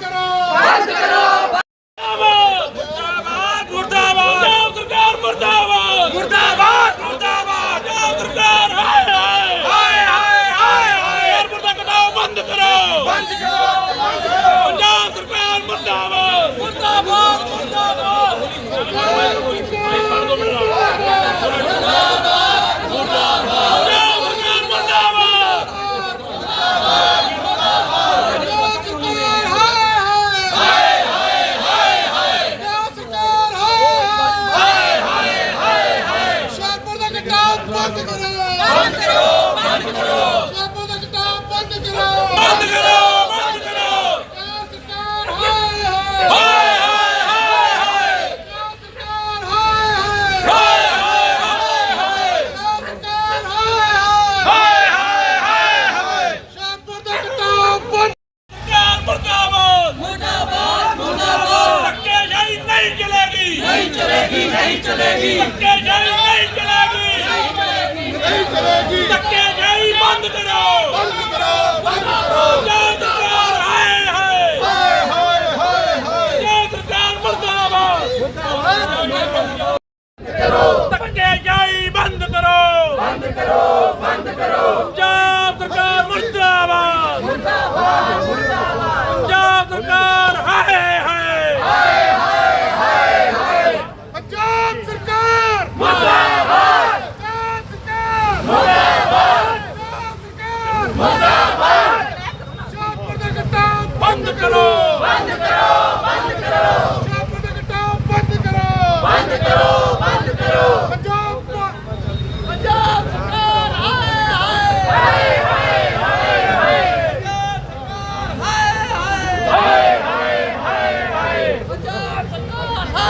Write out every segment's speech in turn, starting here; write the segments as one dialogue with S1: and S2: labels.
S1: ਕਰੋ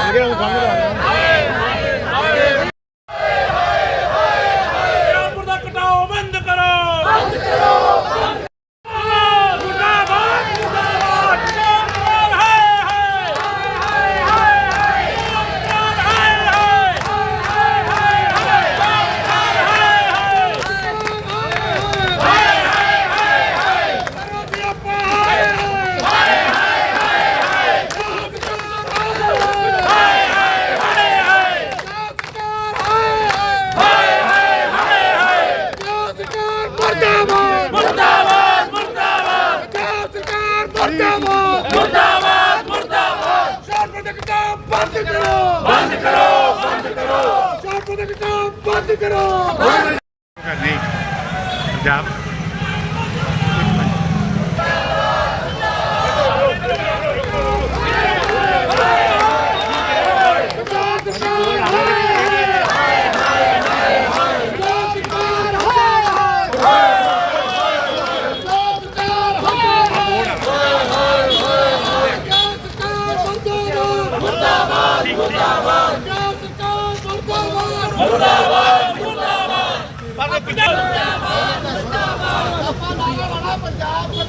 S2: ਸਰਕਾਰ Rampur Look
S1: at all. ਕਟਾਓ ਬੰਦ ਕਰੋ
S3: ਕਰਨੀ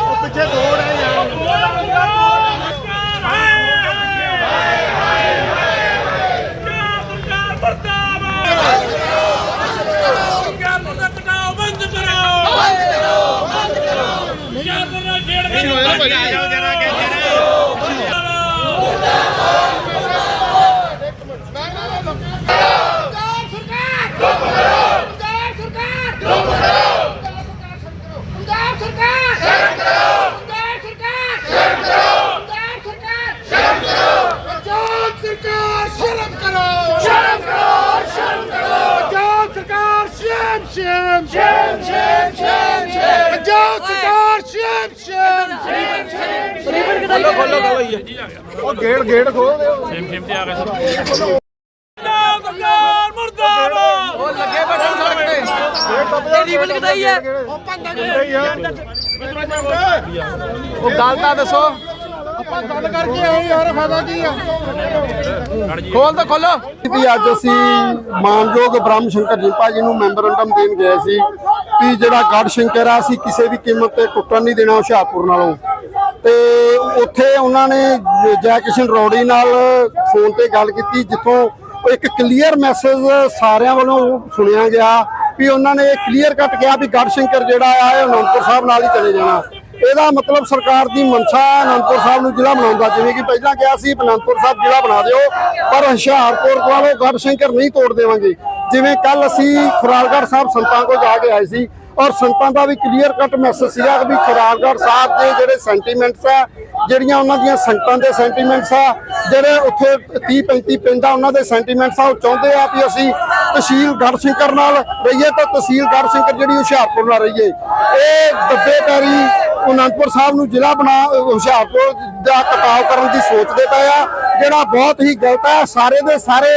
S3: ਪੰਜਾਬ ਪਿੱਛੇ ਦੌੜ ਹੈ ਯਾਰ
S2: ਇਹਨੂੰ
S3: ਭਾਜੀ ਆ ਜਾਓ ਜਰਾ ਅੱਗੇ ਜਰਾ
S1: ਸਰਕਾਰ ਸ਼ਰਮ ਕਰੋ ਸ਼ਰਮ ਕਰੋ ਸ਼ਰਮ ਕਰੋ ਪੰਜਾਬ ਸਰਕਾਰ ਸ਼ਰਮ ਸ਼ਰਮ ਸ਼ਰਮ ਸ਼ਰਮ ਸ਼ਰਮ ਪੰਜਾਬ ਸਰਕਾਰ
S3: ਖੋਲੋ ਖੋਲੋ ਗੱਲ ਹੋਈ ਹੈ ਉਹ ਗੇੜ ਗੇੜ ਖੋਲ ਦਿਓ
S2: ਪੰਜਾਬ ਸਰਕਾਰ ਮੁਰਦਾਬਾਦ
S3: ਉਹ ਲੱਗੇ ਬੈਠੇ ਸੜਕ ਤੇ। ਗੇੜ ਟੱਪ ਜਾ ਰੀਬਲ ਕਿਦਾਈ ਹੈ ਉਹ ਪੰਦਾ ਉਹ ਗੱਲ ਤਾਂ ਦੱਸੋ। ਆਪਾਂ ਗੱਲ ਕਰਕੇ ਆਏ ਯਾਰ ਫਾਇਦਾ ਕੀ ਆ? ਖੋਲ ਤਾਂ ਖੋਲੋ।
S4: ਵੀ ਅੱਜ ਅਸੀਂ ਮਾਨਯੋਗ ਬ੍ਰਹਮ ਸ਼ੰਕਰ ਜੀ ਭਾਜੀ ਨੂੰ ਮੈਮੋਰੰਡਮ ਦੇਣ ਗਏ ਸੀ ਵੀ ਜਿਹੜਾ ਗੜ ਸ਼ੰਕਰ ਆ ਅਸੀਂ ਕਿਸੇ ਵੀ ਕੀਮਤ ਤੇ ਟੁੱਟਣ ਨਹੀਂ ਦੇਣਾ ਹੁਸ਼ਿਆਰਪੁਰ ਨਾਲੋਂ। ਤੇ ਉੱਥੇ ਉਹਨਾਂ ਨੇ ਜੈ ਕਿਸ਼ਨ ਰੌੜੀ ਨਾਲ ਫੋਨ ਤੇ ਗੱਲ ਕੀਤੀ ਜਿੱਥੋਂ ਇੱਕ ਕਲੀਅਰ ਮੈਸੇਜ ਸਾਰਿਆਂ ਵੱਲੋਂ ਸੁਣਿਆ ਗਿਆ ਵੀ ਉਹਨਾਂ ਨੇ ਕਲੀਅਰ ਕੱਟ ਕਿਹਾ ਵੀ ਗੜਸ਼ੰਕਰ ਜਿਹੜਾ ਆ ਇਹ ਅਨੰਦਪੁਰ ਸਾਹਿਬ ਨਾਲ ਹੀ ਚਲੇ ਜਾਣਾ। ਇਹਦਾ ਮਤਲਬ ਸਰਕਾਰ ਦੀ ਮਨਸ਼ਾ ਅਨੰਦਪੁਰ ਸਾਹਿਬ ਨੂੰ ਜ਼ਿਲ੍ਹਾ ਬਣਾਉਣ ਦਾ ਜਿਵੇਂ ਕਿ ਪਹਿਲਾਂ ਕਿਹਾ ਸੀ ਅਨੰਦਪੁਰ ਸਾਹਿਬ ਜ਼ਿਲ੍ਹਾ ਬਣਾ ਦਿਓ, ਪਰ ਹੁਸ਼ਿਆਰਪੁਰ ਵਾਲੋ ਗੜਸ਼ੰਕਰ ਨਹੀਂ ਤੋੜ ਦੇਵਾਂਗੇ। ਜਿਵੇਂ ਕੱਲ ਅਸੀਂ ਖੁਰਾਲਗੜ੍ਹ ਸਾਹਿਬ ਸੰਤਾਂ ਕੋਲ ਜਾ ਕੇ ਆਏ ਸੀ ਔਰ ਸੰਤਾਂ ਦਾ ਵੀ ਕਲੀਅਰ ਕੱਟ ਮੈਸੇਜ ਸੀਗਾ ਕਿ ਵੀ ਖੁਰਾਲਗੜ੍ਹ ਸਾਹਿਬ ਦੇ ਜਿਹੜੇ ਸੈਂਟੀਮੈਂਟਸ ਆ, ਜਿਹੜੀਆਂ ਉਹਨਾਂ ਦੀਆਂ ਸੰਗਤਾਂ ਦੇ ਸੈਂਟੀਮੈਂਟਸ ਆ, ਜਿਹੜੇ ਉੱਥੇ 30 35 ਪਿੰਡ ਆ ਉਹਨਾਂ ਦੇ ਸੈਂਟੀਮੈਂਟਸ ਆ, ਉਹ ਚਾਹੁੰਦੇ ਆ ਵੀ ਅਸੀਂ ਤਹਿਸੀਲ ਗੜਸ਼ੰਕਰ ਨਾਲ ਰਹੀਏ ਤਾਂ ਤਹਿਸੀਲ ਗੜਸ਼ੰਕਰ ਜਿਹੜੀ ਹੁਸ਼ਿਆਰਪੁਰ ਨਾਲ ਰਹੀਏ। ਇਹ ਦੱਬੇ ਪੈਰੀ ਅਨੰਦਪੁਰ ਸਾਹਿਬ ਨੂੰ ਜ਼ਿਲ੍ਹਾ ਬਣਾ ਹੁਸ਼ਿਆਰਪੁਰ ਦਾ ਕਟਾਵ ਕਰਨ ਦੀ ਸੋਚਦੇ ਪਏ ਆ, ਜਿਹੜਾ ਬਹੁਤ ਹੀ ਗਲਤ ਹੈ, ਸਾਰੇ ਦੇ ਸਾਰੇ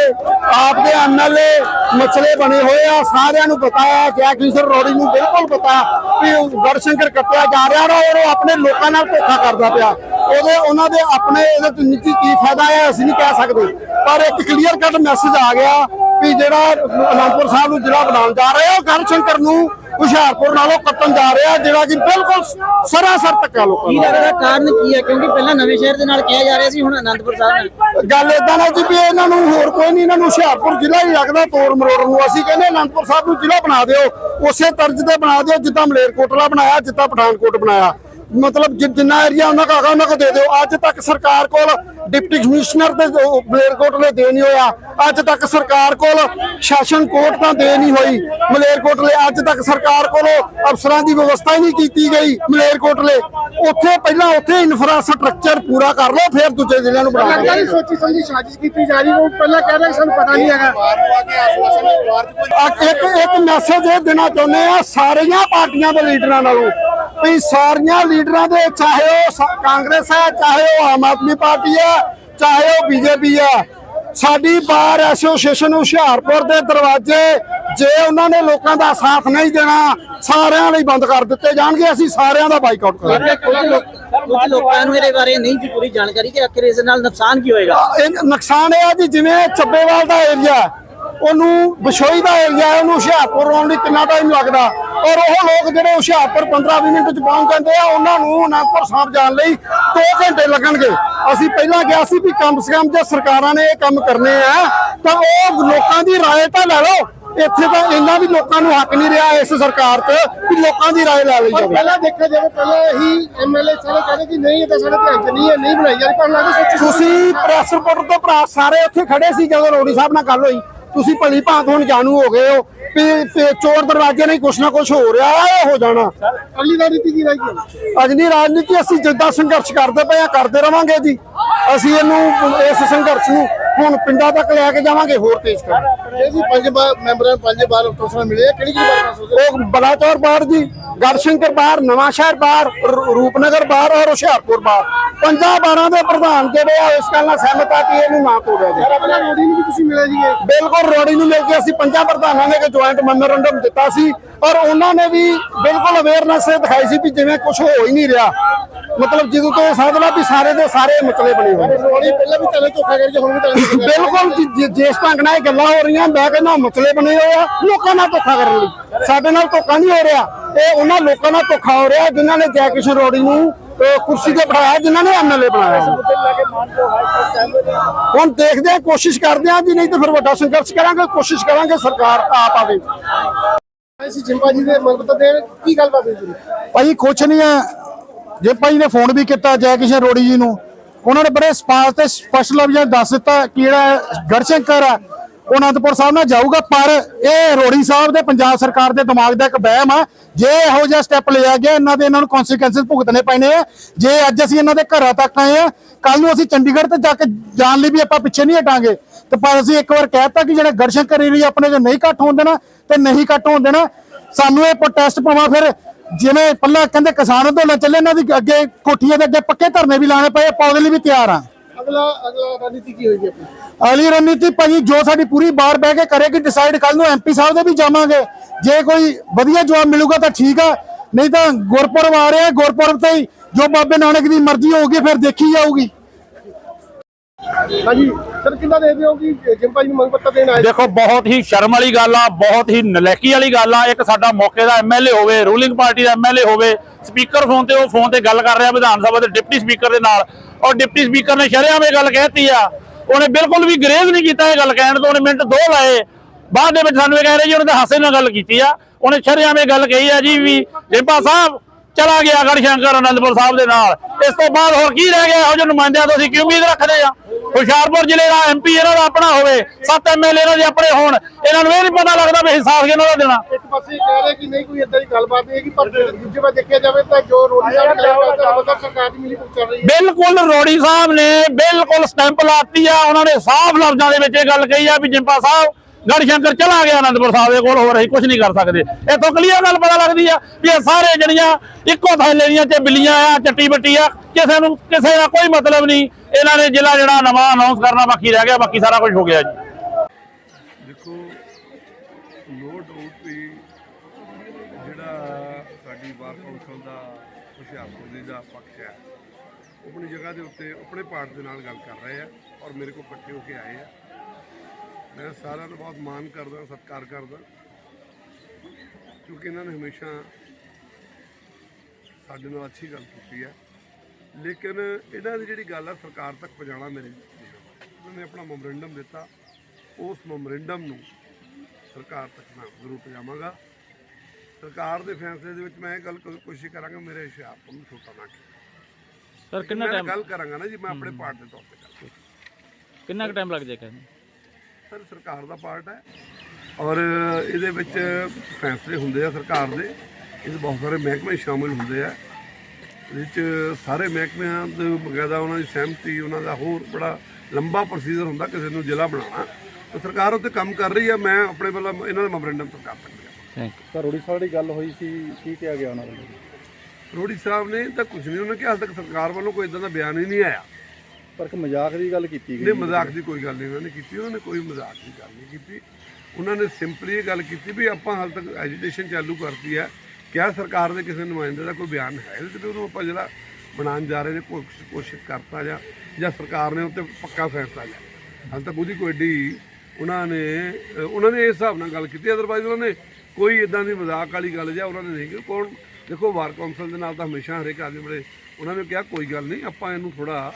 S4: ਆਪ ਦੇ ਐਮਐਲਏ ਮਸਲੇ ਬਣੇ ਹੋਏ ਆ, ਸਾਰਿਆਂ ਨੂੰ ਪਤਾ ਹੈ ਜੈ ਕਿਸ਼ਨ ਰੋੜੀ ਨੂੰ ਬਿਲਕੁਲ ਪਤਾ ਵੀ ਗੜਸ਼ੰਕਰ ਕੱਟਿਆ ਜਾ ਰਿਹਾ ਔਰ ਉਹ ਆਪਣੇ ਲੋਕਾਂ ਨਾਲ ਧੋਖਾ ਕਰਦਾ ਪਿਆ। ਉਹਦੇ, ਉਹਨਾਂ ਦੇ ਆਪਣੇ ਇਹਦੇ ਤੋਂ ਨਿੱਜੀ ਕੀ ਫਾਇਦਾ ਹੈ ਅਸੀਂ ਨਹੀਂ ਕਹਿ ਸਕਦੇ। ਪਰ ਇੱਕ ਕਲੀਅਰ ਕੱਟ ਮੈਸੇਜ ਆ ਗਿਆ ਵੀ ਜਿਹੜਾ ਅਨੰਦਪੁਰ ਸਾਹਿਬ ਨੂੰ ਜ਼ਿਲ੍ਹਾ ਬਣਾਉਣ ਜਾ ਰਹੇ ਆ, ਉਹ ਗੜਸ਼ੰਕਰ ਨੂੰ ਹੁਸ਼ਿਆਰਪੁਰ ਨਾਲੋਂ ਕੱਟਣ ਜਾ ਰਿਹਾ ਜਿਹੜਾ ਕਿ ਬਿਲਕੁਲ ਸਰਾਸਰ ਧੱਕਾ ਲੋਕਾਂ
S5: ਕੀ
S4: ਦਾ।
S5: ਲੱਗਦਾ ਕਾਰਨ ਕੀ ਹੈ? ਕਿਉਂਕਿ ਪਹਿਲਾਂ ਨਵੇਂ ਸ਼ਹਿਰ ਦੇ ਨਾਲ ਕਿਹਾ ਜਾ ਰਿਹਾ ਸੀ ਹੁਣ ਆਨੰਦਪੁਰ ਸਾਹਿਬ ਨਾਲ।
S4: ਗੱਲ ਇਦਾਂ ਨਾ ਜੀ ਵੀ ਇਹਨਾਂ ਨੂੰ ਹੋਰ ਕੋਈ ਨਹੀਂ ਇਹਨਾਂ ਨੂੰ ਹੁਸ਼ਿਆਰਪੁਰ ਜ਼ਿਲ੍ਹਾ ਹੀ ਲੱਗਦਾ ਤੋੜ ਮਰੋੜ ਨੂੰ। ਅਸੀਂ ਕਹਿੰਦੇ ਅਨੰਦਪੁਰ ਸਾਹਿਬ ਨੂੰ ਜ਼ਿਲ੍ਹਾ ਬਣਾ ਦਿਓ ਉਸੇ ਤਰਜ਼ ਤੇ ਬਣਾ ਦਿਓ ਜਿੱਦਾਂ ਮਲੇਰਕੋਟਲਾ ਬਣਾਇਆ ਜਿੱਦਾਂ ਪਠਾਨਕੋਟ ਬਣਾਇਆ। ਮਤਲਬ ਜਿ- ਜਿੰਨਾ ਏਰੀਆ ਉਹਨਾਂ ਦਾ ਹੈਗਾ ਉਹਨਾਂ ਕੋ ਦੇ ਦਿਓ। ਅੱਜ ਤੱਕ ਸਰਕਾਰ ਕੋਲ ਡਿਪਟੀ ਕਮਿਸ਼ਨਰ ਤੇ ਉਹ ਮਲੇਰਕੋਟਲੇ ਦੇ ਨਹੀਂ ਹੋਇਆ। ਅੱਜ ਤੱਕ ਸਰਕਾਰ ਕੋਲ ਸ਼ਾਸਨ ਕੋਰਟ ਤਾਂ ਦੇ ਨਹੀਂ ਹੋਈ। ਮਲੇਰਕੋਟਲੇ ਅੱਜ ਤੱਕ ਸਰਕਾਰ ਕੋਲ ਅਫਸਰਾਂ ਦੀ ਵਿਵਸਥਾ ਹੀ ਨਹੀਂ ਕੀਤੀ ਗਈ ਮਲੇਰਕੋਟਲੇ। ਉੱਥੇ ਪਹਿਲਾਂ ਉੱਥੇ ਇਨਫਰਾਸਟ੍ਰਕਚਰ ਪੂਰਾ ਕਰ ਲਓ ਫਿਰ ਦੂਜੇ ਜ਼ਿਲ੍ਹਿਆਂ ਨੂੰ ਬਣਾ ਲਓ।
S2: ਸੋਚੀ ਸਮਝੀ ਸਾਜ਼ਿਸ਼ ਕੀਤੀ ਜਾ ਰਹੀ ਉਹ ਪਹਿਲਾਂ ਕਹਿ ਰਹੇ ਸਾਨੂੰ ਪਤਾ ਨਹੀਂ ਹੈਗਾ।
S4: ਆ ਇੱਕ ਇੱਕ ਮੈਸੇਜ ਇਹ ਦੇਣਾ ਚਾਹੁੰਦੇ ਆ ਸਾਰੀਆਂ ਪਾਰਟੀਆਂ ਦੇ ਲੀਡਰਾਂ ਨਾਲੋਂ। ਵੀ ਸਾਰੀਆਂ ਲੀਡਰਾਂ ਦੇ ਚਾਹੇ ਉਹ ਕਾਂਗਰਸ ਹੈ ਚਾਹੇ ਉਹ ਆਮ ਆਦਮੀ ਪਾਰਟੀ ਹੈ ਚਾਹੇ ਉਹ ਬੀਜੇਪੀ ਹੈ। ਸਾਡੀ ਬਾਰ ਐਸੋਸੀਏਸ਼ਨ ਹੁਸ਼ਿਆਰਪੁਰ ਦੇ ਦਰਵਾਜ਼ੇ ਜੇ ਉਹਨਾਂ ਨੇ ਲੋਕਾਂ ਦਾ ਸਾਥ ਨਹੀਂ ਦੇਣਾ ਸਾਰਿਆਂ ਲਈ ਬੰਦ ਕਰ ਦਿੱਤੇ ਜਾਣਗੇ ਅਸੀਂ ਸਾਰਿਆਂ ਦਾ ਬਾਈਕਾਟ ਕਰਾਂਗੇ।
S5: ਕੁਝ ਲੋਕ ਕੁਝ ਲੋਕਾਂ ਨੂੰ ਇਹਦੇ ਬਾਰੇ ਨਹੀਂ ਜੀ ਪੂਰੀ ਜਾਣਕਾਰੀ ਕਿ ਆਖਿਰ ਇਸ ਨਾਲ ਨੁਕਸਾਨ ਕੀ ਹੋਏਗਾ?
S4: ਇਹ ਨੁਕਸਾਨ ਇਹ ਆ ਜੀ ਜਿਵੇਂ ਚੱਬੇਵਾਲ ਦਾ ਏਰੀਆ ਉਹਨੂੰ ਬਿਸ਼ੋਈ ਦਾ ਏਰੀਆ ਉਹਨੂੰ ਹੁਸ਼ਿਆਰਪੁਰ ਆਉਣ ਲਈ ਕਿੰਨਾ ਟਾਈਮ ਲੱਗਦਾ? ਔਰ ਉਹ ਲੋਕ ਜਿਹੜੇ ਹੁਸ਼ਿਆਰਪੁਰ 15-20 ਮਿੰਟ ਚ ਪਹੁੰਚ ਜਾਂਦੇ ਆ ਉਹਨਾਂ ਨੂੰ ਅਨੰਦਪੁਰ ਸਾਹਿਬ ਜਾਣ ਲਈ 2 ਘੰਟੇ ਲੱਗਣਗੇ ਅਸੀਂ ਪਹਿਲਾਂ ਕਿਹਾ ਸੀ ਵੀ ਕਮ ਸੇ ਕਮ ਜੇ ਸਰਕਾਰਾਂ ਨੇ ਇਹ ਕੰਮ ਕਰਨੇ ਆ ਤਾਂ ਉਹ ਲੋਕਾਂ ਦੀ رائے ਤਾਂ ਲੈ ਲਓ ਇੱਥੇ ਤਾਂ ਇੰਨਾ ਵੀ ਲੋਕਾਂ ਨੂੰ ਹੱਕ ਨਹੀਂ ਰਿਹਾ ਇਸ ਸਰਕਾਰ 'ਚ ਵੀ ਲੋਕਾਂ ਦੀ رائے ਲੈ ਲਈ
S2: ਪਰ
S4: ਜਾਵੇ
S2: ਪਹਿਲਾਂ ਦੇਖਿਆ ਜਾਵੇ ਪਹਿਲਾਂ ਹੀ ਐਮਐਲਏ ਸਾਰੇ ਕਹਿੰਦੇ ਕਿ ਨਹੀਂ ਇਹ ਤਾਂ ਸਾਡੇ ਧਿਆਨ 'ਚ ਨਹੀਂ ਹੈ ਨਹੀਂ ਬਣਾਈ ਜਾ ਰਹੀ ਪਰ ਲੱਗਦਾ ਸੋਚੀ
S4: ਤੁਸੀਂ ਪ੍ਰੈਸ ਰਿਪੋਰਟਰ ਤੋਂ ਭਰਾ ਸਾਰੇ ਉੱਥੇ ਖੜੇ ਸੀ ਜਦੋਂ ਰੋੜੀ ਸਾਹਿਬ ਨਾਲ ਗੱਲ ਹੋਈ ਤੁਸੀਂ ਭਲੀ ਭਾਂਤ ਹੁਣ ਜਾਣੂ ਹੋ ਗਏ ਹੋ ਵੀ ਚੋਰ ਦਰਵਾਜ਼ੇ ਨਹੀਂ ਕੁਛ ਨਾ ਕੁਛ ਹੋ ਰਿਹਾ ਹੈ ਹੋ ਜਾਣਾ।
S2: ਅਗਲੀ ਰਾਜਨੀਤੀ ਕੀ ਰਹੇਗੀ
S4: ਅਜਨੀ ਰਾਜਨੀਤੀ ਅਸੀਂ ਜਿੱਦਾਂ ਸੰਘਰਸ਼ ਕਰਦੇ ਪਏ ਆ ਕਰਦੇ ਰਵਾਂਗੇ ਜੀ। ਅਸੀਂ ਇਹਨੂੰ ਇਸ ਸੰਘਰਸ਼ ਨੂੰ ਹੁਣ ਪਿੰਡਾਂ ਤੱਕ ਲੈ ਕੇ ਜਾਵਾਂਗੇ ਹੋਰ ਤੇਜ਼ ਕਰਾਂਗੇ
S2: ਇਹ ਜੀ ਪੰਜ ਬਾਰ ਮੈਂਬਰਾਂ ਪੰਜ ਬਾਰ ਅਫਸਰਾਂ ਮਿਲੇ ਕਿਹੜੀ ਕਿਹੜੀ ਬਾਰ
S4: ਉਹ ਬਲਾਚੌਰ ਬਾਹਰ ਜੀ। ਗੜਸ਼ੰਕਰ ਬਾਹਰ ਨਵਾਂ ਸ਼ਹਿਰ ਬਾਹਰ ਰੂਪਨਗਰ ਬਾਹਰ ਔਰ ਹੁਸ਼ਿਆਰਪੁਰ ਬਾਹਰ। ਪੰਜਾਂ ਬਾਰਾਂ ਦੇ ਪ੍ਰਧਾਨ ਜਿਹੜੇ ਆ ਇਸ ਗੱਲ ਨਾਲ ਸਹਿਮਤ ਆ ਕਿ ਇਹਨੂੰ ਨਾ ਤੋੜਿਆ ਜਾਏ
S2: ਪਹਿਲਾਂ ਮੋਦੀ ਨੂੰ ਵੀ ਤੁਸੀਂ ਮਿਲੇ ਸੀਗੇ।
S4: ਬਿਲਕੁਲ ਰੋੜੀ ਨੂੰ ਮਿਲ ਕੇ ਅਸੀਂ ਪੰਜਾਂ ਪ੍ਰਧਾਨਾਂ ਨੇ ਇੱਕ ਜੁਆਇੰਟ ਮੈਮੋਰੰਡਮ ਦਿੱਤਾ ਸੀ ਔਰ ਉਹਨਾਂ ਨੇ ਵੀ ਬਿਲਕੁਲ ਅਵੇਅਰਨੈਸ ਦਿਖਾਈ ਸੀ ਵੀ ਜਿਵੇਂ ਕੁਝ ਹੋ ਹੀ ਨਹੀਂ ਰਿਹਾ। ਮਤਲਬ ਜਦੋਂ ਤੋਂ ਇਹ ਸਮਝਣਾ ਵੀ ਸਾਰੇ ਦੇ ਸਾਰੇ ਮਸਲੇ ਬਣੇ ਹੋਏ।
S2: ਮੋਦੀ ਪਹਿਲਾਂ ਵੀ ਤੁਹਾਨੂੰ ਧੋਖਾ ਕਰਕੇ ਹੁਣ ਵੀ ਤੁਹਾਨੂੰ
S4: ਬਿਲਕੁਲ ਜਿਸ ਢੰਗ ਨਾਲ ਇਹ ਗੱਲਾਂ ਹੋ ਰਹੀਆਂ ਮੈਂ ਕਹਿੰਦਾ ਮਸਲੇ ਬਣੇ ਹੋਏ ਆ ਲੋਕਾਂ ਨਾਲ ਧੋਖਾ ਕਰਨ ਲਈ। ਸਾਡੇ ਨਾਲ ਧੋਖਾ ਨਹੀਂ ਹੋ ਰਿਹਾ। ਇਹ ਉਹਨਾਂ ਲੋਕਾਂ ਨਾਲ ਧੋਖਾ ਹੋ ਰਿਹਾ ਜਿਨ੍ਹਾਂ ਨੇ ਜੈ ਕਿਸ਼ਨ ਰੋੜੀ ਨੂੰ ਕੁਰਸੀ ਤੇ ਬਿਠਾਇਆ, ਜਿਨ੍ਹਾਂ ਨੇ ਐਮਐਲਏ ਬਣਾਇਆ। ਹੁਣ ਦੇਖਦੇ ਆ ਕੋਸ਼ਿਸ਼ ਕਰਦੇ ਆ ਜੀ ਨਹੀਂ ਤਾਂ ਫਿਰ ਵੱਡਾ ਸੰਘਰਸ਼ ਕਰਾਂਗੇ, ਕੋਸ਼ਿਸ਼ ਕਰਾਂਗੇ ਸਰਕਾਰ ਆਪ ਆਵੇ।
S2: ਅਸੀਂ ਜਿੰਪਾ ਜੀ ਦੇ ਮੰਗਤ ਦੇਣ ਕੀ ਗੱਲ ਬਾਤ ਹੋਈ ਜੀ
S6: ਭਾਈ, ਕੁਛ ਨਹੀਂ ਹੈ। ਜੇ ਭਾਈ ਨੇ ਫੋਨ ਵੀ ਕੀਤਾ ਜੈ ਕਿਸ਼ਨ ਰੋੜੀ ਜੀ ਨੂੰ, ਉਹਨਾਂ ਨੇ ਬੜੇ ਸਪਾਸ ਤੇ ਸਪਸ਼ਟ ਲਫ਼ਜ਼ਾਂ ਦੱਸ ਦਿੱਤਾ ਕਿ ਜਿਹੜਾ ਗੜਸ਼ੰਕਰ ਹੈ। ਉਹ ਅਨੰਦਪੁਰ ਸਾਹਿਬ ਨਾਲ ਜਾਊਗਾ, ਪਰ ਇਹ ਰੋੜੀ ਸਾਹਿਬ ਦੇ ਪੰਜਾਬ ਸਰਕਾਰ ਦੇ ਦਿਮਾਗ ਦਾ ਇੱਕ ਵਹਿਮ ਆ। ਜੇ ਇਹੋ ਜਿਹਾ ਸਟੈਪ ਲਿਆ ਗਿਆ, ਇਹਨਾਂ ਦੇ ਇਹਨਾਂ ਨੂੰ ਕਨਸੀਕੁਐਂਸਸ ਭੁਗਤਣੇ ਪੈਣੇ ਆ। ਜੇ ਅੱਜ ਅਸੀਂ ਇਹਨਾਂ ਦੇ ਘਰਾਂ ਤੱਕ ਆਏ ਆ ਕੱਲ ਨੂੰ ਅਸੀਂ ਚੰਡੀਗੜ੍ਹ ਤੇ ਜਾ ਕੇ ਜਾਣ ਲਈ ਵੀ ਆਪਾਂ ਪਿੱਛੇ ਨਹੀਂ ਹਟਾਂਗੇ। ਤੇ ਪਰ ਅਸੀਂ ਇੱਕ ਵਾਰ ਕਹਿਤਾ ਕਿ ਜਿਹੜਾ ਗੜਸ਼ੰਕਰ ਏਰੀਆ ਆਪਣੇ ਜੋ ਨਹੀਂ ਘੱਟ ਹੋਣ ਦੇਣਾ, ਤੇ ਨਹੀਂ ਘੱਟ ਹੋਣ ਦੇਣਾ, ਸਾਨੂੰ ਇਹ ਪ੍ਰੋਟੈਸਟ ਪਾਵਾਂ ਫਿਰ ਜਿਵੇਂ ਪੱਲਾ ਕਹਿੰਦੇ ਕਿਸਾਨ ਅੰਦੋਲਨ ਚੱਲੇ, ਇਹਨਾਂ ਦੀ ਅੱਗੇ ਕੋਠੀਆਂ ਦੇ ਅੱਗੇ ਪੱਕੇ ਧਰਨੇ ਵੀ ਲਾਣੇ ਪਏ ਆਪਾਂ ਲਈ ਵੀ ਤਿਆਰ ਆ।
S2: ਅਗਲਾ ਅਗਲਾ ਰਾਜਨੀਤੀ ਕੀ ਹੋਏਗੀ ਆਪਣੀ?
S6: ਅਗਲੀ ਰਣਨੀਤੀ ਭਾਜੀ ਜੋ ਸਾਡੀ ਪੂਰੀ ਬਾਰ ਬਹਿ ਕੇ ਕਰੇਗੀ ਡਿਸਾਈਡ ਕੱਲ ਨੂੰ ਐਮਪੀ ਸਾਹਿਬ ਦੇ ਵੀ ਜਾਵਾਂਗੇ। ਜੇ ਕੋਈ ਵਧੀਆ ਜਵਾਬ ਮਿਲੂਗਾ ਤਾਂ ਠੀਕ ਆ ਨਹੀਂ ਤਾਂ ਗੁਰਪੁਰਬ ਆ ਰਿਹਾ ਗੁਰਪੁਰਬ ਤੇ ਹੀ ਜੋ ਬਾਬੇ ਨਾਨਕ ਦੀ ਮਰਜ਼ੀ ਹੋਊਗੀ ਫਿਰ ਦੇਖੀ ਜਾਊਗੀ।
S2: ਹਾਂਜੀ ਸਰ ਕਿੰਨਾ ਦੇਖਦੇ ਹੋ ਕਿ ਜਿੰਪਾ ਜੀ ਨੂੰ ਮੰਗ ਪੱਤਰ ਦੇਣ ਆਏ?
S1: ਦੇਖੋ ਬਹੁਤ ਹੀ ਸ਼ਰਮ ਵਾਲੀ ਗੱਲ ਆ ਬਹੁਤ ਹੀ ਨਲੈਕੀ ਵਾਲੀ ਗੱਲ ਆ। ਇੱਕ ਸਾਡਾ ਮੌਕੇ ਦਾ ਐਮਐਲਏ ਹੋਵੇ ਰੂਲਿੰਗ ਪਾਰਟੀ ਦਾ ਐਮਐਲਏ ਹੋਵੇ ਸਪੀਕਰ ਫੋਨ ਤੇ ਉਹ ਫੋਨ ਤੇ ਗੱਲ ਕਰ ਰਿਹਾ ਵਿਧਾਨ ਸਭਾ ਦੇ ਡਿਪਟੀ ਸਪੀਕਰ ਦੇ ਨਾਲ ਔਰ ਡਿਪਟੀ ਸਪੀਕਰ ਨੇ ਸ਼ਰੇਆਮ ਇਹ ਗੱਲ ਕਹਿਤੀ ਆ। ਉਹਨੇ ਬਿਲਕੁਲ ਵੀ ਗਰੇਜ਼ ਨਹੀਂ ਕੀਤਾ ਇਹ ਗੱਲ ਕਹਿਣ ਤੋਂ, ਉਹਨੇ ਮਿੰਟ ਦੋ ਲਾਏ। ਬਾਅਦ ਦੇ ਵਿੱਚ ਸਾਨੂੰ ਇਹ ਕਹਿ ਰਹੇ ਜੀ ਉਹਨੇ ਤਾਂ ਹਾਸੇ ਨਾਲ ਗੱਲ ਕੀਤੀ ਆ। ਉਹਨੇ ਸ਼ਰੇਆਮ ਇਹ ਗੱਲ ਕਹੀ ਆ ਜੀ ਵੀ ਜਿੰਪਾ ਸਾਹਿਬ ਚਲਾ ਗਿਆ ਗੜ ਸ਼ੰਕਰ ਅਨੰਦਪੁਰ ਸਾਹਿਬ ਦੇ ਨਾਲ। ਇਸ ਤੋਂ ਬਾਅਦ ਹੋਰ ਕੀ ਰਹਿ ਗਿਆ? ਇਹੋ ਜਿਹੇ ਨੁਮਾਇੰਦਿਆਂ ਤੋਂ ਅਸੀਂ ਕਿਉਂ ਉਮੀਦ ਰੱਖਦੇ ਆ? ਹੁਸ਼ਿਆਰਪੁਰ ਜ਼ਿਲ੍ਹੇ ਦਾ ਐਮਪੀ ਇਹਨਾਂ ਦਾ ਆਪਣਾ ਹੋਵੇ ਸੱਤ ਐਮਐਲਏ ਇਹਨਾਂ ਦੇ ਆਪਣੇ ਹੋਣ ਇਹਨਾਂ ਨੂੰ ਇਹ ਨਹੀਂ ਪਤਾ ਲੱਗਦਾ ਵੀ ਹਿਸਾਬ ਕਿਹਨਾਂ ਦਾ ਦੇਣਾ।
S2: ਇੱਕ ਪਾਸੇ ਕਹਿ ਰਹੇ ਕਿ ਨਹੀਂ ਕੋਈ ਏਦਾਂ ਦੀ ਗੱਲਬਾਤ ਨਹੀਂ ਹੈਗੀ ਪਰ ਦੂਜੇ ਪਾਸੇ ਦੇਖਿਆ ਜਾਵੇ ਤਾਂ ਜੋ ਰੋਟੀ ਸਾਹਿਬ ਨੇ ਕਰਦਾ ਮਤਲਬ ਸਰਕਾਰ ਦੀ ਮਿਲੀ ਭੁਗਤ ਚੱਲ ਰਹੀ ਹੈ।
S1: ਬਿਲਕੁਲ ਰੋੜੀ ਸਾਹਿਬ ਨੇ ਬਿਲਕੁਲ ਸਟੈਂਪ ਲਾਤੀ ਆ ਉਹਨਾਂ ਨੇ ਸਾਫ਼ ਲਫ਼ਜ਼ਾਂ ਦੇ ਵਿੱਚ ਇਹ ਗੱਲ ਕਹੀ ਆ ਵੀ ਜਿੰਪਾ ਸਾਹਿਬ ਗੜ ਸ਼ੰਕਰ ਚਲਾ ਗਿਆ ਆਨੰਦਪੁਰ ਸਾਹਿਬ ਦੇ ਕੋਲ ਹੋਰ ਅਸੀਂ ਕੁਝ ਨਹੀਂ ਕਰ ਸਕਦੇ। ਇੱਥੋਂ ਕਲੀਅਰ ਗੱਲ ਪਤਾ ਲੱਗਦੀ ਆ ਵੀ ਇਹ ਸਾਰੇ ਜਣੀਆਂ ਇੱਕੋ ਥੈਲੇ ਦੀਆਂ ਤੇ ਬਿੱਲੀਆਂ ਆ ਚੱਟੀ ਬੱਟੀ ਆ ਕਿਸੇ ਨੂੰ ਕਿਸੇ ਦਾ ਕੋਈ ਮਤਲਬ ਨਹੀਂ। ਇਹਨਾਂ ਨੇ ਜ਼ਿਲ੍ਹਾ ਜਿਹੜਾ ਨਵਾਂ ਅਨਾਉਂਸ ਕਰਨਾ ਬਾਕੀ ਰਹਿ ਗਿਆ, ਬਾਕੀ ਸਾਰਾ ਕੁਝ ਹੋ ਗਿਆ ਜੀ।
S7: ਦੇਖੋ ਨੋ ਡਾਊਟ ਵੀ ਜਿਹੜਾ ਸਾਡੀ ਬਾਰ ਕੌਂਸਲ ਦਾ ਹੁਸ਼ਿਆਰਪੁਰ ਦੀ ਦਾ ਪੱਖ ਹੈ, ਉਹ ਆਪਣੀ ਜਗ੍ਹਾ ਦੇ ਉੱਤੇ ਆਪਣੇ ਪਾਰਟ ਦੇ ਨਾਲ ਗੱਲ ਕਰ ਰਹੇ ਆ ਔਰ ਮੇਰੇ ਕੋਲ ਇਕੱਠੇ ਹੋ ਕੇ ਆਏ ਆ। ਮੈਂ ਸਾਰਿਆਂ ਨੂੰ ਬਹੁਤ ਮਾਣ ਕਰਦਾ, ਸਤਿਕਾਰ ਕਰਦਾ, ਕਿਉਂਕਿ ਇਹਨਾਂ ਨੇ ਹਮੇਸ਼ਾ ਸਾਡੇ ਨਾਲ ਅੱਛੀ ਗੱਲ ਕੀਤੀ ਹੈ। ਲੇਕਿਨ ਇਹਨਾਂ ਦੀ ਜਿਹੜੀ ਗੱਲ ਆ ਸਰਕਾਰ ਤੱਕ ਪਹੁੰਚਾਉਣਾ ਮੇਰੇ ਉਹਨਾਂ ਨੇ ਆਪਣਾ ਮੈਮੋਰੈਂਡਮ ਦਿੱਤਾ। ਉਸ ਮੈਮੋਰੈਂਡਮ ਨੂੰ ਸਰਕਾਰ ਤੱਕ ਮੈਂ ਜ਼ਰੂਰ ਪਹੁੰਚਾਵਾਂਗਾ। ਸਰਕਾਰ ਦੇ ਫੈਸਲੇ ਦੇ ਵਿੱਚ ਮੈਂ ਇਹ ਗੱਲ ਕੋ- ਕੋਸ਼ਿਸ਼ ਕਰਾਂਗਾ ਮੇਰੇ ਹੁਸ਼ਿਆਰਪੁਰ ਨੂੰ ਛੋਟਾ ਨਾ ਕੀਤਾ
S8: ਸਰ ਕਿੰਨਾ ਟਾਈਮ
S7: ਗੱਲ ਕਰਾਂਗਾ ਨਾ ਜੀ ਮੈਂ ਆਪਣੇ ਪਾਰਟ ਦੇ ਤੌਰ ਤੇ ਗੱਲ
S8: ਕਿੰਨਾ ਕੁ ਟਾਈਮ ਲੱਗ ਜਾਏਗਾ
S7: ਸਰ ਸਰਕਾਰ ਦਾ ਪਾਰਟ ਹੈ ਔਰ ਇਹਦੇ ਵਿੱਚ ਫੈਸਲੇ ਹੁੰਦੇ ਆ ਸਰਕਾਰ ਦੇ। ਇਹਦੇ ਬਹੁਤ ਸਾਰੇ ਮਹਿਕਮੇ ਸ਼ਾਮਿਲ ਹੁੰਦੇ ਆ। ਇਹਦੇ ਚ ਸਾਰੇ ਮਹਿਕਮਿਆਂ ਦੇ ਬਕਾਇਦਾ ਉਹਨਾਂ ਦੀ ਸਹਿਮਤੀ ਉਹਨਾਂ ਦਾ ਹੋਰ ਬੜਾ ਲੰਬਾ ਪ੍ਰੋਸੀਜਰ ਹੁੰਦਾ ਕਿਸੇ ਨੂੰ ਜ਼ਿਲ੍ਹਾ ਬਣਾਉਣਾ। ਤਾਂ ਸਰਕਾਰ ਉੱਤੇ ਕੰਮ ਕਰ ਰਹੀ ਹੈ ਮੈਂ ਆਪਣੇ ਵੱਲੋਂ ਇਹਨਾਂ ਦਾ ਮੈਮੋਰੈਂਡਮ ਤੱਕ ਲਿਆ
S8: ਥੈਂਕ
S6: ਤਾਂ ਰੋੜੀ ਸਾਹਿਬ ਦੀ ਗੱਲ ਹੋਈ ਸੀ ਕੀ ਕਿਹਾ ਗਿਆ ਉਹਨਾਂ ਵੱਲੋਂ?
S7: ਰੋੜੀ ਸਾਹਿਬ ਨੇ ਤਾਂ ਕੁਝ ਨਹੀਂ ਉਹਨਾਂ ਕਿਹਾ ਹਾਲ ਤੱਕ ਸਰਕਾਰ ਵੱਲੋਂ ਕੋਈ ਇਦਾਂ ਦਾ ਬਿਆਨ ਹੀ ਨਹੀਂ ਆਇਆ।
S6: ਪਰ ਇੱਕ ਮਜ਼ਾਕ ਦੀ ਗੱਲ ਕੀਤੀ
S7: ਨਹੀਂ ਮਜ਼ਾਕ ਦੀ ਕੋਈ ਗੱਲ ਨਹੀਂ ਉਹਨਾਂ ਨੇ ਕੀਤੀ ਉਹਨਾਂ ਨੇ ਕੋਈ ਮਜ਼ਾਕ ਦੀ ਗੱਲ ਨਹੀਂ ਕੀਤੀ। ਉਹਨਾਂ ਨੇ ਸਿੰਪਲੀ ਇਹ ਗੱਲ ਕੀਤੀ ਵੀ ਆਪਾਂ ਹਾਲ ਤੱਕ ਐਜੀਟੇਸ਼ਨ ਚਾਲੂ ਕਰਤੀ ਹੈ। ਕਿਆ ਸਰਕਾਰ ਦੇ ਕਿਸੇ ਨੁਮਾਇੰਦੇ ਦਾ ਕੋਈ ਬਿਆਨ ਹੈ ਇਹਦੇ ਤੇ ਉਹਨੂੰ ਆਪਾਂ ਜਿਹੜਾ ਬਣਾਉਣ ਜਾ ਰਹੇ ਨੇ ਕੋਸ਼ਿਸ਼ ਕਰਤਾ ਜਾਂ ਜਾਂ ਸਰਕਾਰ ਨੇ ਉੱਤੇ ਪੱਕਾ ਫੈਸਲਾ ਲਿਆ। ਹਾਲ ਤੱਕ ਉਹਦੀ ਕੋਈ ਏਡੀ ਉਹਨਾਂ ਨੇ ਉਹਨਾਂ ਨੇ ਇਸ ਹਿਸਾਬ ਨਾਲ ਗੱਲ ਕੀਤੀ ਅਦਰਵਾਈਜ਼ ਉਹਨਾਂ ਨੇ ਕੋਈ ਇਦਾਂ ਦੀ ਮਜ਼ਾਕ ਵਾਲੀ ਗੱਲ ਜਾਂ ਉਹਨਾਂ ਨੇ ਨਹੀਂ ਕੀਤੀ। ਕੋਣ, ਦੇਖੋ, ਵਾਰ ਕੌਂਸਲ ਦੇ ਨਾਲ ਤਾਂ ਹਮੇਸ਼ਾ ਹਰੇਕ ਆਦਮੀ ਬੜੇ, ਉਹਨਾਂ ਨੇ ਕਿਹਾ ਕੋਈ ਗੱਲ ਨਹੀਂ, ਆਪਾਂ ਇਹਨੂੰ ਥੋੜਾ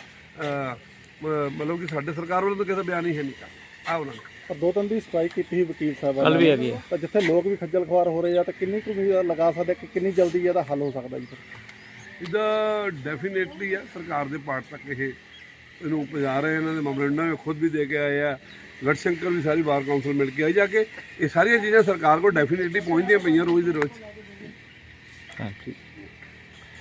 S7: ਮਤਲਬ ਕਿ ਸਾਡੇ ਸਰਕਾਰ ਵੱਲੋਂ ਤਾਂ ਕਿਸੇ ਦਾ ਬਿਆਨ ਹੀ ਹੈ ਨਹੀਂ। ਕਰ ਆ ਉਹਨਾਂ ਨੇ।
S6: ਪਰ ਦੋ ਤਿੰਨ ਦੀ ਸਟ੍ਰਾਈਕ ਕੀਤੀ ਸੀ ਵਕੀਲ ਸਾਹਿਬ
S8: ਕੱਲ੍ਹ ਵੀ ਹੈਗੀ ਹੈ।
S6: ਤਾਂ ਜਿੱਥੇ ਲੋਕ ਵੀ ਖੱਜਲ ਖੁਆਰ ਹੋ ਰਹੇ ਆ ਤਾਂ ਕਿੰਨੀ ਕੁ ਲਗਾ ਸਕਦੇ ਕਿ ਕਿੰਨੀ ਜਲਦੀ ਇਹਦਾ ਹੱਲ ਹੋ ਸਕਦਾ ਜੀ?
S7: ਇਹਦਾ ਡੈਫੀਨੇਟਲੀ ਹੈ ਸਰਕਾਰ ਦੇ ਪਾਰਟ ਤੱਕ ਇਹ ਇਹਨੂੰ ਪਹੁੰਚਾ ਰਹੇ ਇਹਨਾਂ ਦੇ ਮੈਮੋਰੈਂਡਮ ਖੁਦ ਵੀ ਦੇ ਕੇ ਆਏ ਆ। ਗੜਸ਼ੰਕਰ ਵੀ ਸਾਰੀ ਬਾਰ ਕਾਉਂਸਲ ਮਿਲ ਕੇ ਆਈ ਜਾ ਕੇ ਇਹ ਸਾਰੀਆਂ ਚੀਜ਼ਾਂ ਸਰਕਾਰ ਕੋਲ ਡੈਫੀਨੇਟਲੀ ਪਹੁੰਚਦੀਆਂ ਪਈਆਂ ਰੋਜ਼ ਦੇ ਰੋਜ਼।
S8: Thank you